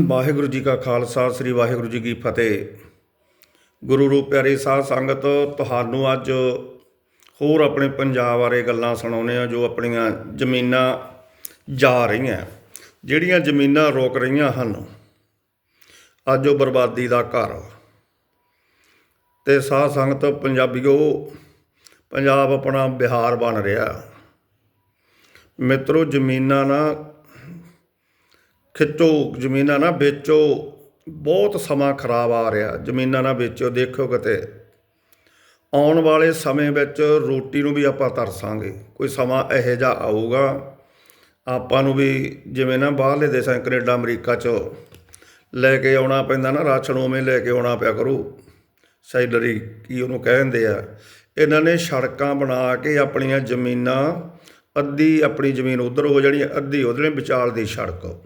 ਵਾਹਿਗੁਰੂ ਜੀ ਕਾ ਖਾਲਸਾ, ਸ੍ਰੀ ਵਾਹਿਗੁਰੂ ਜੀ ਕੀ ਫਤਿਹ। ਗੁਰੂ ਰੂਪ ਪਿਆਰੀ ਸਾਧ ਸੰਗਤ, ਤੁਹਾਨੂੰ ਅੱਜ ਹੋਰ ਆਪਣੇ ਪੰਜਾਬ ਬਾਰੇ ਗੱਲਾਂ ਸੁਣਾਉਂਦੇ ਆ ਜੋ ਆਪਣੀਆਂ ਜ਼ਮੀਨਾਂ ਜਾ ਰਹੀਆਂ, ਜਿਹੜੀਆਂ ਜ਼ਮੀਨਾਂ ਰੋਕ ਰਹੀਆਂ ਹਨ। ਅੱਜ ਉਹ ਬਰਬਾਦੀ ਦਾ ਘਰ। ਤੇ ਸਾਧ ਸੰਗਤ, ਪੰਜਾਬੀਓ, ਪੰਜਾਬ ਆਪਣਾ ਬਿਹਾਰ ਬਣ ਰਿਹਾ। ਮਿੱਤਰੋ, ਜ਼ਮੀਨਾਂ ਨਾ ਖਿੱਚੋ, ਜ਼ਮੀਨਾਂ ਨਾ ਵੇਚੋ। ਬਹੁਤ ਸਮਾਂ ਖਰਾਬ ਆ ਰਿਹਾ। ਜ਼ਮੀਨਾਂ ਨਾ ਵੇਚੋ ਦੇਖੋ ਕਿਤੇ। ਆਉਣ ਵਾਲੇ ਸਮੇਂ ਵਿੱਚ ਰੋਟੀ ਨੂੰ ਵੀ ਆਪਾਂ ਤਰਸਾਂਗੇ। ਕੋਈ ਸਮਾਂ ਇਹੋ ਜਿਹਾ ਆਊਗਾ। ਆਪਾਂ ਨੂੰ ਵੀ ਜਿਵੇਂ ਨਾ ਬਾਹਰਲੇ ਦੇਸ਼ਾਂ, ਕੈਨੇਡਾ, ਅਮਰੀਕਾ 'ਚ ਲੈ ਕੇ ਆਉਣਾ ਪੈਂਦਾ ਨਾ। ਰਾਸ਼ਨ ਉਵੇਂ ਲੈ ਕੇ ਆਉਣਾ ਪਿਆ ਕਰੂ। ਸੈਲਰੀ ਕੀ ਉਹਨੂੰ ਕਹਿੰਦੇ ਆ। ਇਹਨਾਂ ਨੇ ਸੜਕਾਂ ਬਣਾ ਕੇ ਆਪਣੀਆਂ ਜ਼ਮੀਨਾਂ ਅੱਧੀ ਆਪਣੀ ਜ਼ਮੀਨ ਉਧਰ ਹੋ ਜਾਣੀ, ਅੱਧੀ ਉਹਦੇ ਵਿਚਾਲ ਦੀ ਸੜਕ।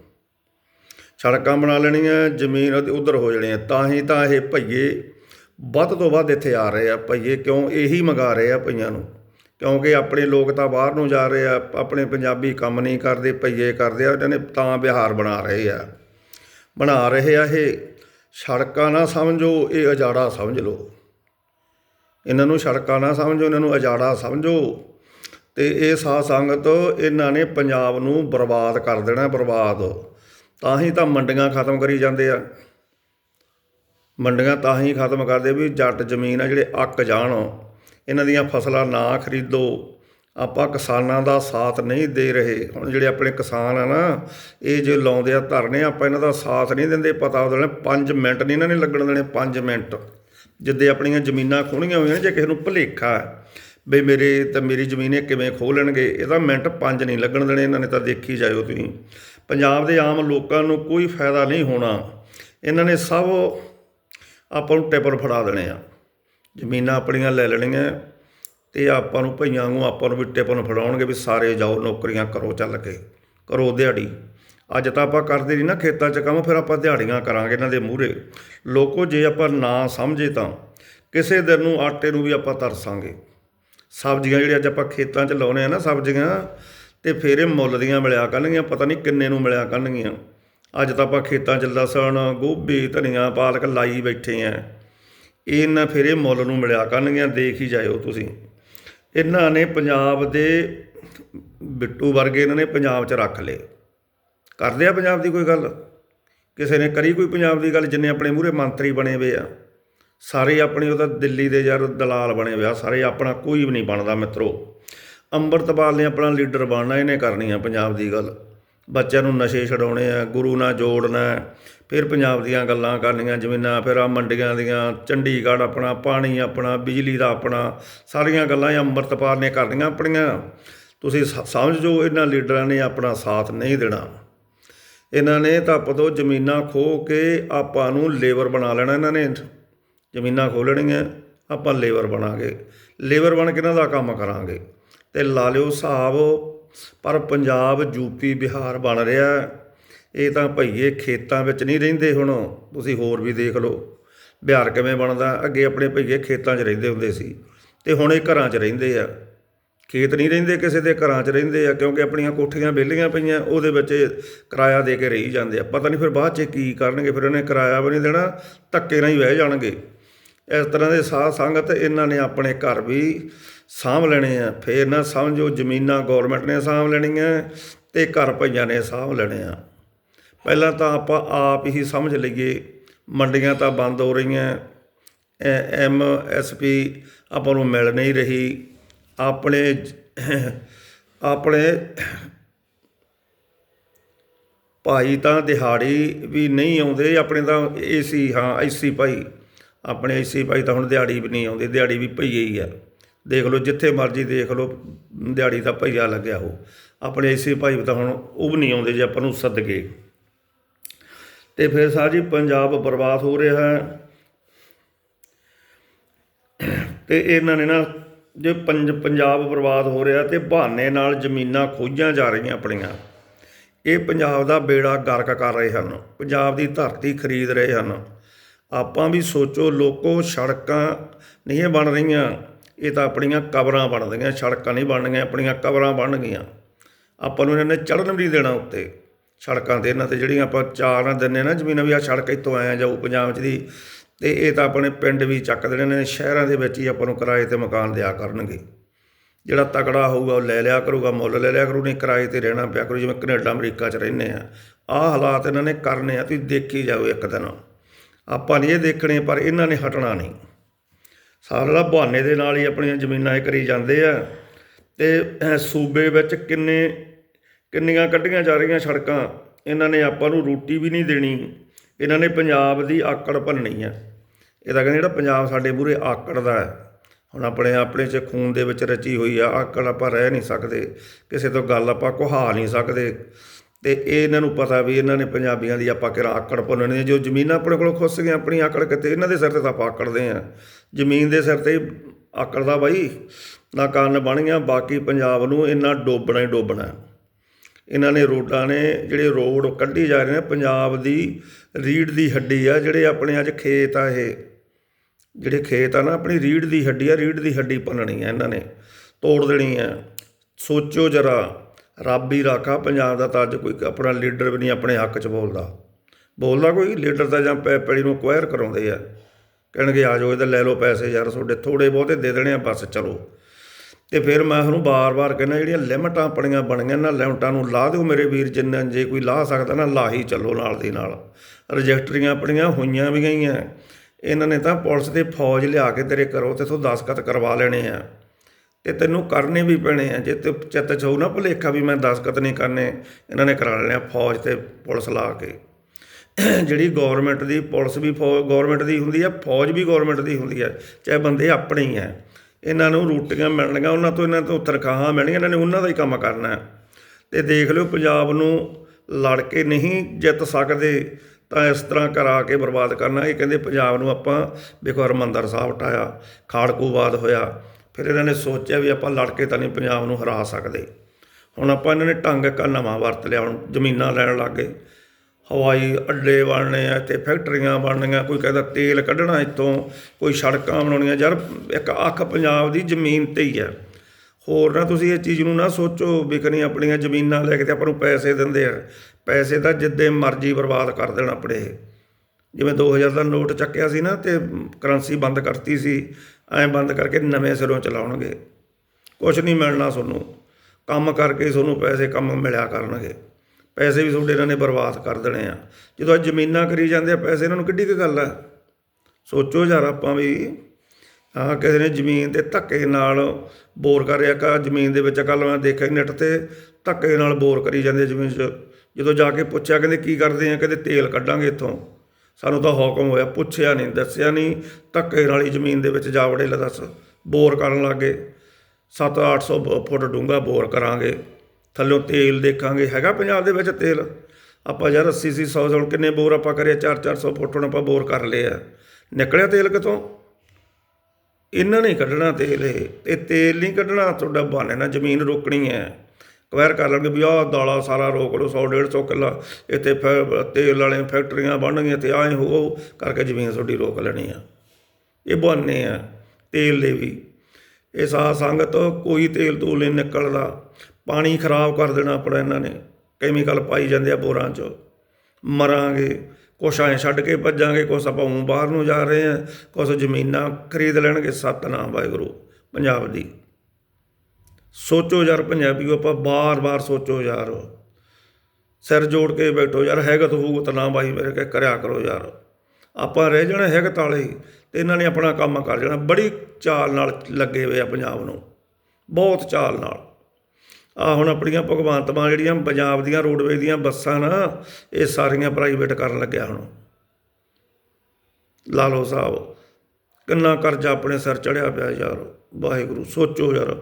ਸੜਕਾਂ ਬਣਾ ਲੈਣੀਆਂ, ਜ਼ਮੀਨ ਉੱਧਰ ਹੋ ਜਾਣੀ ਹੈ ਤਾਂ ਹੀ ਤਾਂ ਇਹ ਭਈਏ ਵੱਧ ਤੋਂ ਵੱਧ ਇੱਥੇ ਆ ਰਹੇ ਆ। ਭਈਏ ਕਿਉਂ ਇਹੀ ਮੰਗਾ ਰਹੇ ਆ ਭਈਆਂ ਨੂੰ? ਕਿਉਂਕਿ ਆਪਣੇ ਲੋਕ ਤਾਂ ਬਾਹਰ ਨੂੰ ਜਾ ਰਹੇ ਆ, ਆਪਣੇ ਪੰਜਾਬੀ ਕੰਮ ਨਹੀਂ ਕਰਦੇ, ਭਈਏ ਕਰਦੇ ਆ, ਇਹਨਾਂ ਨੇ ਤਾਂ ਬਿਹਾਰ ਬਣਾ ਰਹੇ ਆ। ਬਣਾ ਰਹੇ ਆ ਇਹ। ਸੜਕਾਂ ਨਾ ਸਮਝੋ, ਇਹ ਅਜਾੜਾ ਸਮਝ ਲਓ। ਇਹਨਾਂ ਨੂੰ ਸੜਕਾਂ ਨਾ ਸਮਝੋ, ਇਹਨਾਂ ਨੂੰ ਅਜਾੜਾ ਸਮਝੋ। ਤੇ ਇਹ ਸਾਧ ਸੰਗਤ ਇਹਨਾਂ ਨੇ ਪੰਜਾਬ ਨੂੰ ਬਰਬਾਦ ਕਰ ਦੇਣਾ, ਬਰਬਾਦ। ਤਾਂ ਹੀ ਤਾਂ ਮੰਡੀਆਂ ਖਤਮ ਕਰੀ ਜਾਂਦੇ ਆ। ਮੰਡੀਆਂ ਤਾਂ ਹੀ ਖਤਮ ਕਰਦੇ ਵੀ ਜੱਟ ਜ਼ਮੀਨ ਆ ਜਿਹੜੇ ਅੱਕ ਜਾਣ। ਇਹਨਾਂ ਦੀਆਂ ਫਸਲਾਂ ਨਾ ਖਰੀਦੋ। ਆਪਾਂ ਕਿਸਾਨਾਂ ਦਾ ਸਾਥ ਨਹੀਂ ਦੇ ਰਹੇ। ਹੁਣ ਜਿਹੜੇ ਆਪਣੇ ਕਿਸਾਨ ਆ ਨਾ, ਇਹ ਜੇ ਲਾਉਂਦੇ ਆ ਧਰਨੇ, ਆਪਾਂ ਇਹਨਾਂ ਦਾ ਸਾਥ ਨਹੀਂ ਦਿੰਦੇ। ਪਤਾ ਉਹਦੇ ਨਾਲ 5 ਮਿੰਟ ਨਹੀਂ ਇਹਨਾਂ ਨੇ ਲੱਗਣ ਦੇਣੇ 5 ਮਿੰਟ। ਜਿੱਦੇ ਆਪਣੀਆਂ ਜ਼ਮੀਨਾਂ ਖੋਣੀਆਂ ਹੋਈਆਂ ਜੇ ਕਿਸੇ ਨੂੰ ਭੁਲੇਖਾ ਬਈ ਮੇਰੇ ਤਾਂ ਮੇਰੀ ਜ਼ਮੀਨ ਇਹ ਕਿਵੇਂ ਖੋਹ ਲੈਣਗੇ, ਇਹਦਾ ਮਿੰਟ 5 ਨਹੀਂ ਲੱਗਣ ਦੇਣੇ। ਇਹਨਾਂ ਨੇ ਤਾਂ ਦੇਖੀ ਜਾਇਓ ਤੁਸੀਂ। ਪੰਜਾਬ ਦੇ ਆਮ ਲੋਕਾਂ ਨੂੰ ਕੋਈ ਫਾਇਦਾ ਨਹੀਂ ਹੋਣਾ। ਇਹਨਾਂ ਨੇ ਸਭ ਆਪਾਂ ਨੂੰ ਟਿਪਰ ਫੜਾ ਦੇਣੇ ਆ। ਜ਼ਮੀਨਾਂ ਆਪਣੀਆਂ ਲੈ ਲੈਣੀਆਂ ਤੇ ਆਪਾਂ ਨੂੰ ਭਈਆਂ ਨੂੰ ਆਪਾਂ ਨੂੰ ਵੀ ਟਿਪਨ ਫੜਾਉਣਗੇ ਵੀ ਸਾਰੇ ਜਾਓ ਨੌਕਰੀਆਂ ਕਰੋ ਚੱਲ ਕੇ, ਕਰੋ ਦਿਹਾੜੀ। ਅੱਜ ਤਾਂ ਆਪਾਂ ਕਰਦੇ ਨਹੀਂ ਨਾ ਖੇਤਾਂ 'ਚ ਕੰਮ, ਫਿਰ ਆਪਾਂ ਦਿਹਾੜੀਆਂ ਕਰਾਂਗੇ ਇਹਨਾਂ ਦੇ ਮੂਹਰੇ। ਲੋਕੋ, ਜੇ ਆਪਾਂ ਨਾ ਸਮਝੇ ਤਾਂ ਕਿਸੇ ਦਿਨ ਨੂੰ ਆਟੇ ਨੂੰ ਵੀ ਆਪਾਂ ਤਰਸਾਂਗੇ। ਸਬਜ਼ੀਆਂ ਜਿਹੜੀਆਂ ਅੱਜ ਆਪਾਂ ਖੇਤਾਂ 'ਚ ਲਾਉਨੇ ਆ ਨਾ, ਸਬਜ਼ੀਆਂ ਤੇ ਫਿਰ ਇਹ ਮੁੱਲ ਦੀਆਂ ਮਿਲਿਆ ਕਰਨਗੀਆਂ, ਪਤਾ ਨਹੀਂ ਕਿੰਨੇ ਨੂੰ ਮਿਲਿਆ ਕਰਨਗੀਆਂ। ਅੱਜ ਤਾਂ ਆਪਾਂ ਖੇਤਾਂ 'ਚ ਲਸਣ, ਗੋਭੀ, ਧਨੀਆ ਪਾਲਕ ਲਾਈ ਬੈਠੇ ਆ। ਇਹਨਾਂ ਫਿਰ ਇਹ ਮੁੱਲ ਨੂੰ ਮਿਲਿਆ ਕਰਨਗੀਆਂ, ਦੇਖ ਹੀ ਜਾਇਓ ਤੁਸੀਂ। ਇਹਨਾਂ ਨੇ ਪੰਜਾਬ ਦੇ ਬਿੱਟੂ ਵਰਗੇ ਇਹਨਾਂ ਨੇ ਪੰਜਾਬ 'ਚ ਰੱਖ ਲਏ। ਕਰਦੇ ਆ ਪੰਜਾਬ ਦੀ ਕੋਈ ਗੱਲ? ਕਿਸੇ ਨੇ ਕਰੀ ਕੋਈ ਪੰਜਾਬ ਦੀ ਗੱਲ ਜਿੰਨੇ ਆਪਣੇ ਮੂਹਰੇ ਮੰਤਰੀ ਬਣੇ ਹੋਏ ਆ? ਸਾਰੇ ਆਪਣੇ ਉਹਦਾ ਦਿੱਲੀ ਦੇ ਯਾਰ ਦਲਾਲ ਬਣੇ ਹੋਏ ਆ, ਸਾਰੇ ਆਪਣਾ ਕੋਈ ਵੀ ਨਹੀਂ ਬਣਦਾ ਮਿੱਤਰੋ। ਅੰਮ੍ਰਿਤਪਾਲ ਨੇ ਆਪਣਾ ਲੀਡਰ ਬਣਨਾ, ਇਹਨੇ ਕਰਨੀ ਆ ਪੰਜਾਬ ਦੀ ਗੱਲ। ਬੱਚਿਆਂ ਨੂੰ ਨਸ਼ੇ ਛਡਾਉਣੇ ਆ, ਗੁਰੂ ਨਾਲ ਜੋੜਨਾ ਫਿਰ ਪੰਜਾਬ ਦੀਆਂ ਗੱਲਾਂ ਕਰਨੀਆਂ ਜ਼ਮੀਨਾਂ, ਫਿਰ ਆ ਮੰਡੀਆਂ ਦੀਆਂ, ਚੰਡੀਗੜ੍ਹ ਆਪਣਾ, ਪਾਣੀ ਆਪਣਾ, ਬਿਜਲੀ ਦਾ ਆਪਣਾ, ਸਾਰੀਆਂ ਗੱਲਾਂ ਇਹ ਅੰਮ੍ਰਿਤਪਾਲ ਨੇ ਕਰਨੀਆਂ ਆਪਣੀਆਂ। ਤੁਸੀਂ ਸ- ਸਮਝ ਜੋ ਇਹਨਾਂ ਲੀਡਰਾਂ ਨੇ ਆਪਣਾ ਸਾਥ ਨਹੀਂ ਦੇਣਾ। ਇਹਨਾਂ ਨੇ ਤਾਂ ਪਤੋ ਜ਼ਮੀਨਾਂ ਖੋ ਕੇ ਆਪਾਂ ਨੂੰ ਲੇਬਰ ਬਣਾ ਲੈਣਾ ਇਹਨਾਂ ਨੇ। ਜ਼ਮੀਨਾਂ ਖੋਹ ਲੈਣੀਆਂ, ਆਪਾਂ ਲੇਬਰ ਬਣਾਂਗੇ। ਲੇਬਰ ਬਣ ਕੇ ਇਹਨਾਂ ਦਾ ਕੰਮ ਕਰਾਂਗੇ। ਤੇ ਲਾ ਲਿਓ ਹਿਸਾਬ। ਪਰ ਪੰਜਾਬ ਯੂਪੀ ਬਿਹਾਰ ਬਣ ਰਿਹਾ ਇਹ ਤਾਂ ਭਈਏ ਖੇਤਾਂ ਵਿੱਚ ਨਹੀਂ ਰਹਿੰਦੇ ਹੁਣ। ਤੁਸੀਂ ਹੋਰ ਵੀ ਦੇਖ ਲਓ, ਬਿਹਾਰ ਕਿਵੇਂ ਬਣਦਾ ਅੱਗੇ ਆਪਣੇ ਭਈਏ ਖੇਤਾਂ 'ਚ ਰਹਿੰਦੇ ਹੁੰਦੇ ਸੀ ਤੇ ਹੁਣ ਇਹ ਘਰਾਂ 'ਚ ਰਹਿੰਦੇ ਆ। ਖੇਤ ਨਹੀਂ ਰਹਿੰਦੇ, ਕਿਸੇ ਦੇ ਘਰਾਂ 'ਚ ਰਹਿੰਦੇ ਆ, ਕਿਉਂਕਿ ਆਪਣੀਆਂ ਕੋਠੀਆਂ ਵਿਹਲੀਆਂ ਪਈਆਂ, ਉਹਦੇ ਵਿੱਚ ਇਹ ਕਿਰਾਇਆ ਦੇ ਕੇ ਰਹੀ ਜਾਂਦੇ ਆ। ਪਤਾ ਨਹੀਂ ਫਿਰ ਬਾਅਦ 'ਚ ਕੀ ਕਰਨਗੇ, ਫਿਰ ਉਹਨੇ ਕਿਰਾਇਆ ਵੀ ਨਹੀਂ ਦੇਣਾ, ਧੱਕੇ ਨਾਲ ਹੀ ਵਹਿ ਜਾਣਗੇ। ਇਸ ਤਰ੍ਹਾਂ ਦੇ ਸਾਧ ਸੰਗਤ ਇਹਨਾਂ ਨੇ ਆਪਣੇ ਘਰ ਵੀ ਸਾਂਭ ਲੈਣੇ ਆ। ਫੇਰ ਨਾ ਸਮਝੋ ਜ਼ਮੀਨਾਂ ਗਵਰਨਮੈਂਟ ਨੇ ਸਾਂਭ ਲੈਣੀਆਂ ਤੇ ਘਰ ਭਈਆਂ ਨੇ ਸਾਂਭ ਲੈਣੇ ਆ। ਪਹਿਲਾਂ ਤਾਂ ਆਪਾਂ ਆਪ ਹੀ ਸਮਝ ਲਈਏ, ਮੰਡੀਆਂ ਤਾਂ ਬੰਦ ਹੋ ਰਹੀਆਂ। ਐਮ ਐਸ ਪੀ ਆਪਾਂ ਨੂੰ ਮਿਲ ਨਹੀਂ ਰਹੀ। ਆਪਣੇ ਆਪਣੇ ਭਾਈ ਤਾਂ ਦਿਹਾੜੀ ਵੀ ਨਹੀਂ ਆਉਂਦੇ, ਆਪਣੇ ਤਾਂ ਏਸੀ, ਹਾਂ ਐਸੀ ਭਾਈ। ਆਪਣੇ ਏਸੀ ਭਾਈ ਤਾਂ ਹੁਣ ਦਿਹਾੜੀ ਵੀ ਨਹੀਂ ਆਉਂਦੇ, ਦਿਹਾੜੀ ਵੀ ਭਈਏ ਹੀ ਆ। ਦੇਖ ਲਓ, ਜਿੱਥੇ ਮਰਜ਼ੀ ਦੇਖ ਲਓ, ਦਿਹਾੜੀ ਦਾ ਭਈਆ ਲੱਗਿਆ ਹੋ ਆਪਣੇ ਇਸੇ ਭਾਈ ਤਾਂ ਹੁਣ ਉਹ ਵੀ ਨਹੀਂ ਆਉਂਦੇ ਜੇ ਆਪਾਂ ਨੂੰ ਸਦਕੇ। ਤੇ ਫਿਰ ਸਾਹ ਜੀ, ਪੰਜਾਬ ਬਰਬਾਦ ਹੋ ਰਿਹਾ ਹੈ। ਤੇ ਇਹਨਾਂ ਨੇ ਨਾ, ਜੇ ਪੰਜਾਬ ਬਰਬਾਦ ਹੋ ਰਿਹਾ ਤੇ ਬਹਾਨੇ ਨਾਲ ਜ਼ਮੀਨਾਂ ਖੋਈਆਂ ਜਾ ਰਹੀਆਂ ਆਪਣੀਆਂ। ਇਹ ਪੰਜਾਬ ਦਾ ਬੇੜਾ ਗਰਕ ਕਰ ਰਹੇ ਹਨ। ਪੰਜਾਬ ਦੀ ਧਰਤੀ ਖਰੀਦ ਰਹੇ ਹਨ। ਆਪਾਂ ਵੀ ਸੋਚੋ, ਲੋਕੋ ਸੜਕਾਂ ਨਹੀਂ ਬਣ ਰਹੀਆਂ। ਇਹ ਤਾਂ ਆਪਣੀਆਂ ਕਬਰਾਂ ਬਣਦੀਆਂ ਸੜਕਾਂ ਨਹੀਂ ਬਣਨੀਆਂ ਆਪਣੀਆਂ ਕਬਰਾਂ ਬਣ ਆਪਾਂ ਨੂੰ ਇਹਨਾਂ ਨੇ ਚੜ੍ਹਨ ਵੀ ਨਹੀਂ ਦੇਣਾ ਉੱਤੇ। ਸੜਕਾਂ ਤੇ ਇਹਨਾਂ ਤੇ ਜਿਹੜੀਆਂ ਆਪਾਂ ਚਾਰ ਨਾ ਦਿੰਨੇ ਨਾ ਜ਼ਮੀਨਾਂ ਵੀ ਆ ਸੜਕ ਇੱਥੋਂ ਆਇਆ ਜਾਊ ਪੰਜਾਬ 'ਚ ਦੀ। ਤੇ ਇਹ ਤਾਂ ਆਪਣੇ ਪਿੰਡ ਵੀ ਚੱਕ ਦੇਣੇ ਨੇ, ਸ਼ਹਿਰਾਂ ਦੇ ਵਿੱਚ ਹੀ ਆਪਾਂ ਨੂੰ ਕਿਰਾਏ ਤੇ ਮਕਾਨ ਦਿਆ ਕਰਨਗੇ। ਜਿਹੜਾ ਤਕੜਾ ਹੋਊਗਾ ਉਹ ਲੈ ਲਿਆ ਕਰੂਗਾ, ਮੁੱਲ ਲੈ ਲਿਆ ਕਰੂ, ਨਹੀਂ ਕਿਰਾਏ ਤੇ ਰਹਿਣਾ ਪਿਆ ਕਰੂ, ਜਿਵੇਂ ਕੈਨੇਡਾ, ਅਮਰੀਕਾ 'ਚ ਰਹਿੰਦੇ ਆ। ਆਹ ਹਾਲਾਤ ਇਹਨਾਂ ਨੇ ਕਰਨੇ ਆ, ਤੁਸੀਂ ਦੇਖੀ ਜਾਓ ਇੱਕ ਦਿਨ। ਆਪਾਂ ਨਹੀਂ ਇਹ ਦੇਖਣੇ, ਪਰ ਇਹਨਾਂ ਨੇ ਹਟਣਾ ਨਹੀਂ। ਸਾਰਾ ਬਹਾਨੇ ਦੇ ਨਾਲ ਹੀ ਆਪਣੀਆਂ ਜ਼ਮੀਨਾਂ ਇਹ ਕਰੀ ਜਾਂਦੇ ਆ। ਤੇ ਸੂਬੇ ਵਿੱਚ ਕਿੰਨੇ, ਕਿੰਨੀਆਂ ਕੱਢੀਆਂ ਜਾ ਰਹੀਆਂ ਸੜਕਾਂ, ਇਹਨਾਂ ਨੇ ਆਪਾਂ ਨੂੰ ਰੋਟੀ ਵੀ ਨਹੀਂ ਦੇਣੀ, ਇਹਨਾਂ ਨੇ ਪੰਜਾਬ ਦੀ ਆਕੜ ਭੰਨਣੀ ਆ। ਇਹਦਾ ਕਹਿੰਦੇ ਜਿਹੜਾ ਪੰਜਾਬ ਸਾਡੇ ਮੂਰੇ ਆਕੜ ਦਾ ਹੈ। ਹੁਣ ਆਪਣੇ ਆਪਣੇ ਚ ਖੂਨ ਦੇ ਵਿੱਚ ਰਚੀ ਹੋਈ ਆ, ਆਕੜ ਆਪਾਂ ਰਹਿ ਨਹੀਂ ਸਕਦੇ, ਕਿਸੇ ਤੋਂ ਗੱਲ ਆਪਾਂ ਕੁਹਾ ਨਹੀਂ ਸਕਦੇ। ਤੇ ਇਹ ਇਹਨਾਂ ਨੂੰ ਪਤਾ ਵੀ ਇਹਨਾਂ ਨੇ ਪੰਜਾਬੀਆਂ ਦੀ ਆਪਾਂ ਕਿਹੜਾ ਆਕੜ ਭੁੰਨਣੀ ਜੋ ਜ਼ਮੀਨਾਂ ਆਪਣੇ ਕੋਲ ਖੁੱਸ ਗਈਆਂ, ਆਪਣੀ ਆਕੜ ਕਿਤੇ ਇਹਨਾਂ ਦੇ ਸਿਰ ਤੇ ਤਾਂ ਆਪਾਂ ਆਕੜਦੇ ਆ ਜ਼ਮੀਨ ਦੇ ਸਿਰ ਤੇ ਆਕੜਦਾ ਆਕੜ ਦਾ ਬਾਈ, ਨਾ ਕਾਰਨ ਬਣ ਗਿਆ ਬਾਕੀ ਪੰਜਾਬ ਨੂੰ ਇੰਨਾ ਡੋਬਣਾ ਹੀ ਡੋਬਣਾ। ਇਹਨਾਂ ਨੇ ਰੋਡਾਂ ਨੇ ਜਿਹੜੇ ਰੋਡ ਕੱਢੀ ਜਾ ਰਹੇ ਨੇ, ਪੰਜਾਬ ਦੀ ਰੀੜ ਦੀ ਹੱਡੀ ਆ, ਜਿਹੜੇ ਆਪਣੇ ਅੱਜ ਖੇਤ ਆ ਇਹ। ਜਿਹੜੇ ਖੇਤ ਆ ਨਾ, ਆਪਣੀ ਰੀੜ ਦੀ ਹੱਡੀ ਆ ਰੀੜ ਦੀ ਹੱਡੀ ਭੰਨਣੀ ਆ ਇਹਨਾਂ ਨੇ, ਤੋੜ ਦੇਣੀ ਆ। ਸੋਚੋ ਜਰਾ। ਰੱਬ ਹੀ ਰਾਖਾ, ਪੰਜਾਬ ਦਾ ਤਾਂ ਅੱਜ ਕੋਈ ਆਪਣਾ ਲੀਡਰ ਵੀ ਨਹੀਂ ਆਪਣੇ ਹੱਕ 'ਚ ਬੋਲਦਾ। ਬੋਲਦਾ ਕੋਈ? ਲੀਡਰ ਤਾਂ ਜਾਂ ਪੈ ਪੈੜੀ ਨੂੰ ਕੁਆਇਰ ਕਰਾਉਂਦੇ ਆ। ਕਹਿਣਗੇ, ਆ ਜਾਓ ਇਹਦਾ ਲੈ ਲਓ ਪੈਸੇ ਯਾਰ, ਤੁਹਾਡੇ ਥੋੜੇ ਬਹੁਤੇ ਦੇ ਦੇਣੇ ਆ, ਬਸ ਚਲੋ। ਤੇ ਫਿਰ ਮੈਂ ਉਹਨੂੰ ਬਾਰ-ਬਾਰ ਕਹਿੰਦਾ, ਜਿਹੜੀਆਂ ਲਿਮਟਾਂ ਆਪਣੀਆਂ ਬਣੀਆਂ ਨਾ ਲਿਮਟਾਂ ਨੂੰ ਲਾ ਦਿਓ ਮੇਰੇ ਵੀਰ, ਜਿੰਨਾ ਜੇ ਕੋਈ ਲਾ ਸਕਦਾ ਨਾ ਲਾ ਹੀ ਚੱਲੋ ਨਾਲ ਦੀ ਨਾਲ। ਰਜਿਸਟਰੀਆਂ ਆਪਣੀਆਂ ਹੋਈਆਂ ਵੀ ਗਈਆਂ। ਇਹਨਾਂ ਨੇ ਤਾਂ ਪੁਲਿਸ ਦੇ ਫੌਜ ਲਿਆ ਕੇ ਤੇਰੇ ਕਰੋ ਤੇ ਤੋਂ ਦਸਖਤ ਕਰਵਾ ਲੈਣੇ ਆ। ਤੇ ਤੈਨੂੰ ਕਰਨੇ ਵੀ ਪੈਣੇ ਆ। ਜੇ ਤੇ ਚਿੱਤ ਚ ਹੋਊ ਨਾ ਭੁਲੇਖਾ ਵੀ ਮੈਂ ਦਸਖਤ ਨਹੀਂ ਕਰਨੇ, ਇਹਨਾਂ ਨੇ ਕਰਾ ਲੈਣੇ ਫੌਜ ਤੇ ਪੁਲਿਸ ਲਾ ਕੇ। ਜਿਹੜੀ ਗਵਰਨਮੈਂਟ ਦੀ ਪੁਲਿਸ ਵੀ ਗਵਰਨਮੈਂਟ ਦੀ ਹੁੰਦੀ ਆ, ਫੌਜ ਵੀ ਗਵਰਨਮੈਂਟ ਦੀ ਹੁੰਦੀ ਆ, ਚਾਹੇ ਬੰਦੇ ਆਪਣੇ ਹੀ ਆ। ਇਹਨਾਂ ਨੂੰ ਰੋਟੀਆਂ ਮਿਲਣਗੀਆਂ, ਉਹਨਾਂ ਤੋਂ ਇਹਨਾਂ ਤੋਂ ਤਨਖਾਹਾਂ ਮਿਲਣਗੀਆਂ, ਇਹਨਾਂ ਨੇ ਉਹਨਾਂ ਦਾ ਹੀ ਕੰਮ ਕਰਨਾ। ਹੈ। ਤੇ ਦੇਖ ਲਿਓ ਪੰਜਾਬ ਨੂੰ ਲੜ ਕੇ ਨਹੀਂ ਜਿੱਤ ਸਕਦੇ, ਤਾਂ ਇਸ ਤਰ੍ਹਾਂ ਕਰਾ ਕੇ ਬਰਬਾਦ ਕਰਨਾ। ਇਹ ਕਹਿੰਦੇ ਪੰਜਾਬ ਨੂੰ ਆਪਾਂ ਦੇਖੋ ਹਰਿਮੰਦਰ ਸਾਹਿਬ ਟਾਇਆ ਖਾੜਕੂਵਾਦ ਹੋਇਆ। ਫਿਰ ਇਹਨਾਂ ਨੇ ਸੋਚਿਆ ਵੀ ਆਪਾਂ ਲੜ ਕੇ ਤਾਂ ਨਹੀਂ ਪੰਜਾਬ ਨੂੰ ਹਰਾ ਸਕਦੇ। ਹੁਣ ਆਪਾਂ ਇਹਨਾਂ ਨੇ ਢੰਗ ਇੱਕ ਨਵਾਂ ਵਰਤ ਲਿਆ, ਹੁਣ ਜ਼ਮੀਨਾਂ ਲੈਣ ਲੱਗ ਗਏ। ਹਵਾਈ ਅੱਡੇ ਬਣਨੇ ਆ ਤੇ ਫੈਕਟਰੀਆਂ ਬਣਨੀਆਂ, ਕੋਈ ਕਹਿੰਦਾ ਤੇਲ ਕੱਢਣਾ ਇੱਥੋਂ, ਕੋਈ ਸੜਕਾਂ ਬਣਾਉਣੀਆਂ। ਯਾਰ ਇੱਕ ਅੱਖ ਪੰਜਾਬ ਦੀ ਜ਼ਮੀਨ ਤੇ ਹੀ ਹੈ ਹੋਰ ਨਾ ਤੁਸੀਂ ਇਹ ਚੀਜ਼ ਨੂੰ ਨਾ ਸੋਚੋ ਵੀ ਕਨੀ ਆਪਣੀਆਂ ਜ਼ਮੀਨਾਂ ਲੈ ਕੇ ਤੇ ਆਪਾਂ ਨੂੰ ਪੈਸੇ ਦਿੰਦੇ ਆ। ਪੈਸੇ ਤਾਂ ਜਿੱਦੇ ਮਰਜ਼ੀ ਬਰਬਾਦ ਕਰ ਦੇਣ ਆਪਣੇ। ਇਹ। ਜਿਵੇਂ 2000 ਦਾ ਨੋਟ ਚੱਕਿਆ ਸੀ ਨਾ ਤੇ ਕਰੰਸੀ ਬੰਦ ਕਰਤੀ ਸੀ ਐਂ ਬੰਦ ਕਰਕੇ ਨਵੇਂ ਸਿਰੋਂ ਚਲਾਉਣਗੇ। ਕੁਝ ਨਹੀਂ ਮਿਲਣਾ ਤੁਹਾਨੂੰ। ਕੰਮ ਕਰਕੇ ਤੁਹਾਨੂੰ ਪੈਸੇ ਕੰਮ ਮਿਲਿਆ ਕਰਨਗੇ। ਪੈਸੇ ਵੀ ਤੁਹਾਡੇ ਇਹਨਾਂ ਨੇ ਬਰਬਾਦ ਕਰ ਦੇਣੇ ਆ। ਜਦੋਂ ਅੱਜ ਜ਼ਮੀਨਾਂ ਕਰੀ ਜਾਂਦੇ ਆ, ਪੈਸੇ ਇਹਨਾਂ ਨੂੰ ਕਿੱਡੀ ਕੁ ਗੱਲ ਆ? ਸੋਚੋ ਯਾਰ ਆਪਾਂ ਵੀ। ਹਾਂ ਕਿਸੇ ਨੇ ਜ਼ਮੀਨ ਤੇ ਧੱਕੇ ਨਾਲ ਬੋਰ ਕਰਿਆ ਰਿਹਾ ਕਾ ਜ਼ਮੀਨ ਦੇ ਵਿੱਚ ਕੱਲ ਮੈਂ ਦੇਖਿਆ ਨੈਟ ਤੇ ਧੱਕੇ ਨਾਲ ਬੋਰ ਕਰੀ ਜਾਂਦੇ ਜ਼ਮੀਨ 'ਚ। ਜਦੋਂ ਜਾ ਕੇ ਪੁੱਛਿਆ, ਕਹਿੰਦੇ ਕੀ ਕਰਦੇ ਆ? ਕਹਿੰਦੇ ਤੇਲ ਕੱਢਾਂਗੇ ਇੱਥੋਂ। ਸਾਨੂੰ ਤਾਂ ਹੁਕਮ ਹੋਇਆ, ਪੁੱਛਿਆ ਨਹੀਂ, ਦੱਸਿਆ ਨਹੀਂ, ਧੱਕੇ ਨਾਲ ਹੀ ਜ਼ਮੀਨ ਦੇ ਵਿੱਚ ਜਾ ਵੜੇ ਲੈ ਦੱਸ, ਬੋਰ ਕਰਨ ਲੱਗੇ। 7-800 ਫੁੱਟ ਡੂੰਘਾ ਬੋਰ ਕਰਾਂਗੇ, ਥੱਲੋਂ ਤੇਲ ਦੇਖਾਂਗੇ, ਹੈਗਾ ਪੰਜਾਬ ਦੇ ਵਿੱਚ ਤੇਲ? ਆਪਾਂ ਯਾਰ 80 ਅੱਸੀ 100 ਹੁਣ ਕਿੰਨੇ ਬੋਰ ਆਪਾਂ ਕਰਿਆ 4-400 ਫੁੱਟ ਹੁਣ ਆਪਾਂ ਬੋਰ ਕਰ ਲਏ ਆ। ਨਿਕਲਿਆ ਤੇਲ ਕਿਤੋਂ ਇਹਨਾਂ ਨੇ ਕੱਢਣਾ ਤੇਲ ਇਹ ਤੇ ਤੇਲ ਨਹੀਂ ਕੱਢਣਾ, ਤੁਹਾਡਾ ਬਹਾਨੇ ਨਾਲ ਜ਼ਮੀਨ ਰੋਕਣੀ ਹੈ। ਕਵੈਰ ਕਰ ਲੈਣਗੇ ਵੀ ਆਹ ਦਾਲਾ ਸਾਰਾ ਰੋਕ ਲਓ 100 150 ਕਿੱਲਾ, ਇੱਥੇ ਫੈ- ਤੇਲ ਵਾਲੀਆਂ ਫੈਕਟਰੀਆਂ ਬਣਨਗੀਆਂ ਤੇ ਆਏ ਹੋ ਕਰਕੇ ਜ਼ਮੀਨ ਤੁਹਾਡੀ ਰੋਕ ਲੈਣੀ ਆ। ਇਹ ਬਹਾਨੇ ਆ, ਤੇਲ ਦੇ ਵੀ। ਇਹ ਸਾਧ ਸੰਗਤ, ਕੋਈ ਤੇਲ ਤੂਲ ਨਹੀਂ ਨਿਕਲਦਾ। ਪਾਣੀ ਖਰਾਬ ਕਰ ਦੇਣਾ ਆਪਣਾ ਇਹਨਾਂ ਨੇ। ਕੈਮੀਕਲ ਪਾਈ ਜਾਂਦੇ ਆ ਬੋਰਾਂ 'ਚ। ਮਰਾਂਗੇ, ਕੁਛ ਐਂ ਛੱਡ ਕੇ ਭੱਜਾਂਗੇ, ਕੁਛ ਆਪਾਂ ਊਂ ਬਾਹਰ ਨੂੰ ਜਾ ਰਹੇ ਆ, ਕੁਛ ਜ਼ਮੀਨਾਂ ਖਰੀਦ ਲੈਣਗੇ। ਸਤਨਾਮ ਵਾਹਿਗੁਰੂ, ਪੰਜਾਬ ਦੀ। ਸੋਚੋ ਯਾਰ ਪੰਜਾਬੀਓ, ਆਪਾਂ ਬਾਰ-ਬਾਰ ਸੋਚੋ ਯਾਰ। ਸਿਰ ਜੋੜ ਕੇ ਬੈਠੋ ਯਾਰ, ਹੈਗਤ ਹੋਊਗਾ ਤਾਂ ਨਾ ਬਾਈ ਮੇਰੇ ਕੇ ਕਰਿਆ ਕਰੋ ਯਾਰ। ਆਪਾਂ ਰਹਿ ਜਾਣਾ ਹੈਗਤ ਵਾਲੇ ਹੀ ਤੇ ਇਹਨਾਂ ਨੇ ਆਪਣਾ ਕੰਮ ਕਰ ਜਾਣਾ। ਬੜੀ ਚਾਲ ਨਾਲ ਲੱਗੇ ਹੋਏ ਆ ਪੰਜਾਬ ਨੂੰ, ਬਹੁਤ ਚਾਲ ਨਾਲ। ਆ ਹੁਣ ਆਪਣੀਆਂ ਭਗਵੰਤ ਮਾਨ ਜਿਹੜੀਆਂ ਪੰਜਾਬ ਦੀਆਂ ਰੋਡਵੇਜ਼ ਦੀਆਂ ਬੱਸਾਂ ਨਾ, ਇਹ ਸਾਰੀਆਂ ਪ੍ਰਾਈਵੇਟ ਕਰਨ ਲੱਗਿਆ ਹੁਣ। ਲਾਲੋ ਸਾਹਿਬ ਕਿੰਨਾ ਕਰਜ਼ਾ ਆਪਣੇ ਸਿਰ ਚੜਿਆ ਪਿਆ ਯਾਰ, ਵਾਹਿਗੁਰੂ ਸੋਚੋ ਯਾਰ।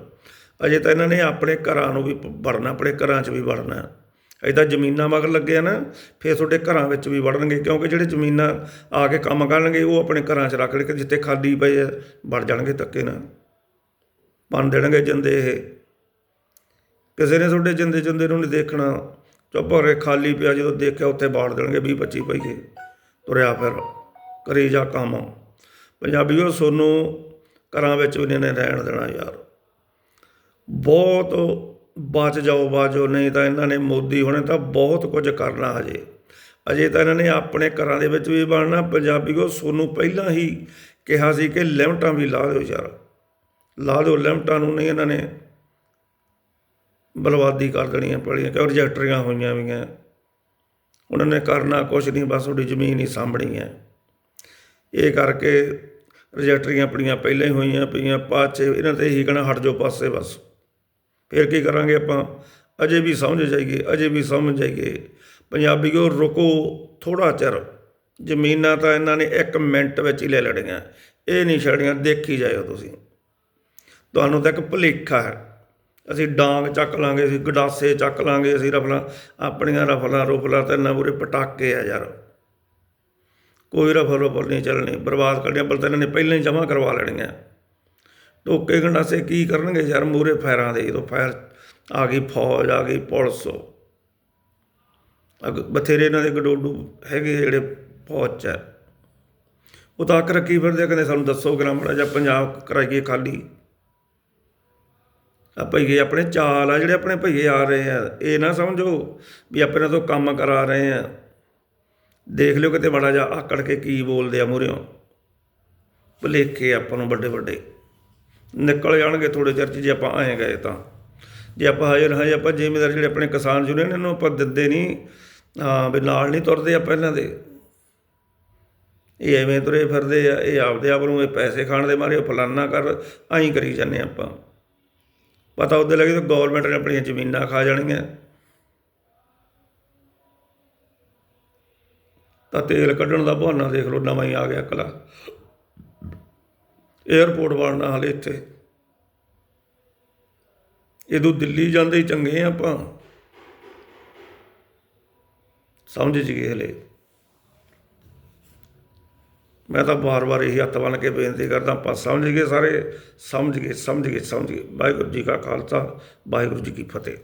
ਅਜੇ ਤਾਂ ਇਹਨਾਂ ਨੇ ਆਪਣੇ ਘਰਾਂ ਨੂੰ ਵੀ ਵੜਨਾ, ਆਪਣੇ ਘਰਾਂ 'ਚ ਵੀ ਵੜਨਾ। ਐਦਾਂ ਜ਼ਮੀਨਾਂ ਮਗਰ ਲੱਗੇ ਆ ਨਾ, ਫਿਰ ਤੁਹਾਡੇ ਘਰਾਂ ਵਿੱਚ ਵੀ ਵੜਨਗੇ, ਕਿਉਂਕਿ ਜਿਹੜੇ ਜ਼ਮੀਨਾਂ ਆ ਕੇ ਕੰਮ ਕਰਨਗੇ, ਉਹ ਆਪਣੇ ਘਰਾਂ 'ਚ ਰੱਖ ਲੈ ਕੇ ਜਿੱਥੇ ਖਾਲੀ ਪਏ ਆ, ਵੜ ਜਾਣਗੇ ਧੱਕੇ ਨਾਲ। ਬਣ ਦੇਣਗੇ ਜਿੰਦੇ ਇਹ। ਕਿਸੇ ਨੇ ਤੁਹਾਡੇ ਜਿੰਦੇ ਜਿੰਦੇ ਨੂੰ ਨਹੀਂ ਦੇਖਣਾ। ਚੁੱਪ ਹੋ ਕੇ ਖਾਲੀ ਪਿਆ ਜਦੋਂ ਦੇਖਿਆ, ਉੱਥੇ ਬਾੜ ਦੇਣਗੇ 20 25 ਪਈਏ ਤੁਰਿਆ ਫਿਰ, ਕਰੀ ਜਾ ਕੰਮ। ਪੰਜਾਬੀਓ, ਸੋਨੂੰ, ਘਰਾਂ ਵਿੱਚ ਵੀ ਨਹੀਂ ਇਹਨੇ ਰਹਿਣ ਦੇਣਾ ਯਾਰ। ਬਹੁਤ ਬਚ ਜਾਓ ਬਾਜੋ ਨਹੀਂ ਤਾਂ ਇਹਨਾਂ ਨੇ ਮੋਦੀ ਹੋਣੇ ਤਾਂ ਬਹੁਤ ਕੁਝ ਕਰਨਾ ਹਜੇ। ਅਜੇ ਤਾਂ ਇਹਨਾਂ ਨੇ ਆਪਣੇ ਘਰਾਂ ਦੇ ਵਿੱਚ ਵੀ ਬਣਨਾ, ਪੰਜਾਬੀ ਕੋ ਸੋਨੂੰ ਪਹਿਲਾਂ ਹੀ ਕਿਹਾ ਸੀ ਕਿ ਲਿਮਟਾਂ ਵੀ ਲਾ ਦਿਓ ਯਾਰ। ਲਾ ਦਿਓ ਲਿਮਟਾਂ ਨੂੰ ਨਹੀਂ ਇਹਨਾਂ ਨੇ ਬਲਵਾਦੀ ਕਰ ਦੇਣੀਆਂ ਪੜੀਆਂ ਕਿਉਂ ਰਜਿਸਟਰੀਆਂ ਹੋਈਆਂ ਵੀਆਂ। ਉਹਨਾਂ ਨੇ ਕਰਨਾ ਕੁਛ ਨਹੀਂ, ਬਸ ਤੁਹਾਡੀ ਜ਼ਮੀਨ ਹੀ ਸਾਂਭਣੀ ਹੈ। ਇਹ ਕਰਕੇ ਰਜਿਸਟਰੀਆਂ ਆਪਣੀਆਂ ਪਹਿਲਾਂ ਹੀ ਹੋਈਆਂ ਪਈਆਂ ਪਾਛੇ ਇਹਨਾਂ ਤੇ ਹੀ ਕਹਿਣਾ, ਹਟ ਜਾਓ ਪਾਸੇ ਬਸ। ਫਿਰ ਕੀ ਕਰਾਂਗੇ ਆਪਾਂ? ਅਜੇ ਵੀ ਸਮਝ ਜਾਈਏ, ਅਜੇ ਵੀ ਸਮਝ ਜਾਈਏ। ਪੰਜਾਬੀਓ, ਰੁਕੋ ਥੋੜਾ ਚਿਰ। ਜ਼ਮੀਨਾਂ ਤਾਂ ਇਹਨਾਂ ਨੇ 1 ਮਿੰਟ ਵਿੱਚ ਹੀ ਲੈ ਲੈਣੀਆਂ। ਇਹ ਨਹੀਂ ਛੜੀਆਂ ਦੇਖੀ ਜਾਇਓ ਤੁਸੀਂ। ਤੁਹਾਨੂੰ ਤਾਂ ਇੱਕ ਭੁਲੇਖਾ ਹੈ। ਅਸੀਂ ਡਾਂਗ ਚੱਕ ਲਾਂਗੇ, ਅਸੀਂ ਗਡਾਸੇ ਚੱਕ ਲਾਂਗੇ, ਅਸੀਂ ਰਫਲਾਂ, ਆਪਣੀਆਂ ਰਫਲਾਂ, ਰੁਫਲਾਂ ਤੇ ਨਾ ਪੂਰੇ ਪਟਾਕੇ ਆ ਯਾਰ। ਕੋਈ ਰਫਲ ਰੁਫਲ ਨਹੀਂ ਚੱਲਣੀ। ਬਰਬਾਦ ਕਰਨੀਆਂ ਤਾਂ ਇਹਨਾਂ ਨੇ ਪਹਿਲਾਂ ਹੀ ਜਮ੍ਹਾਂ ਕਰਵਾ ਲੈਣੀਆਂ। ਟੋਕੇ ਗੰਡਾਸੇ ਕੀ ਕਰਨਗੇ ਯਾਰ ਮੂਰੇ ਫਾਇਰਾਂ ਦੇ ਜਦੋਂ ਫਾਇਰ ਆ ਗਈ ਫੌਜ ਆ ਗਈ ਪੁਲਿਸ। ਅਗ ਬਥੇਰੇ ਇਹਨਾਂ ਦੇ ਗਡੋਡੂ ਹੈਗੇ ਜਿਹੜੇ ਫੌਜ ਚ ਉਹ ਤਾਂ ਅੱਖ ਰੱਖੀ ਫਿਰਦੇ ਆ, ਕਹਿੰਦੇ ਸਾਨੂੰ ਦੱਸੋ ਗ੍ਰਾਮੜਾ ਜਾਂ ਪੰਜਾਬ ਕਰਾਈਏ ਖਾਲੀ। ਆ ਭਈਏ ਆਪਣੇ ਚਾਲ ਆ ਜਿਹੜੇ ਆਪਣੇ ਭਈਏ ਆ ਰਹੇ ਆ ਇਹ ਨਾ ਸਮਝੋ ਵੀ ਆਪਾਂ ਇਹਨਾਂ ਤੋਂ ਕੰਮ ਕਰਾ ਰਹੇ ਆ। ਦੇਖ ਲਿਓ ਕਿਤੇ ਬੜਾ ਜਾ ਆਕੜ ਕੇ ਕੀ ਬੋਲਦੇ ਆ ਮੂਹਰਿਓਂ ਭੁਲੇਖੇ ਆਪਾਂ ਨੂੰ ਵੱਡੇ ਵੱਡੇ ਨਿਕਲ ਜਾਣਗੇ ਥੋੜੇ ਚਿਰ 'ਚ, ਜੇ ਆਪਾਂ ਆਏ ਗਏ ਤਾਂ। ਜੇ ਆਪਾਂ ਹਜੇ ਹਜੇ ਆਪਾਂ ਜ਼ਿਮੀਦਾਰ ਜਿਹੜੇ ਆਪਣੇ ਕਿਸਾਨ ਯੂਨੀਅਨ ਇਹਨਾਂ ਨੂੰ ਆਪਾਂ ਦਿੰਦੇ ਨਹੀਂ ਹਾਂ ਵੀ ਨਾਲ ਨਹੀਂ ਤੁਰਦੇ ਆ ਪਹਿਲਾਂ ਦੇ। ਇਹ ਐਵੇਂ ਤੁਰੇ ਫਿਰਦੇ ਆ, ਇਹ ਆਪਦੇ ਆਪ ਨੂੰ ਇਹ ਪੈਸੇ ਖਾਣ ਦੇ ਮਾਰੇ, ਉਹ ਫਲਾਨਾ ਕਰ ਆਈ ਕਰੀ ਜਾਂਦੇ ਆਪਾਂ। ਪਤਾ ਉਹਦੇ ਲੱਗੇ ਤਾਂ ਗਵਰਨਮੈਂਟ ਨੇ ਆਪਣੀਆਂ ਜ਼ਮੀਨਾਂ ਖਾ ਜਾਣੀਆਂ। ਤਾਂ ਤੇਲ ਕੱਢਣ ਦਾ ਬਹਾਨਾ ਦੇਖ ਲਓ, ਨਵਾਂ ਹੀ ਆ ਗਿਆ ਕਲਾ 에어ਪੋਰਟ ਬਣਨਾ ਹਾਲੇ ਇੱਥੇ। ਇਹਦੋਂ ਦਿੱਲੀ ਜਾਂਦੇ ਹੀ ਚੰਗੇ ਆ ਆਪਾਂ। ਸਮਝ ਜੀ ਗਏ ਹਲੇ। ਮੈਂ ਤਾਂ ਬਾਰ-ਬਾਰ ਇਹੀ ਹੱਥ ਬੰਨ ਕੇ ਬੇਨਤੀ ਕਰਦਾ, ਆਪਾਂ ਸਮਝ ਗਏ ਸਾਰੇ। ਸਮਝ ਗਏ ਸਮਝ ਗਏ ਸਮਝ ਗਏ। ਵਾਹਿਗੁਰੂ ਜੀ ਕਾ ਖਾਲਸਾ, ਵਾਹਿਗੁਰੂ ਜੀ ਕੀ ਫਤਿਹ।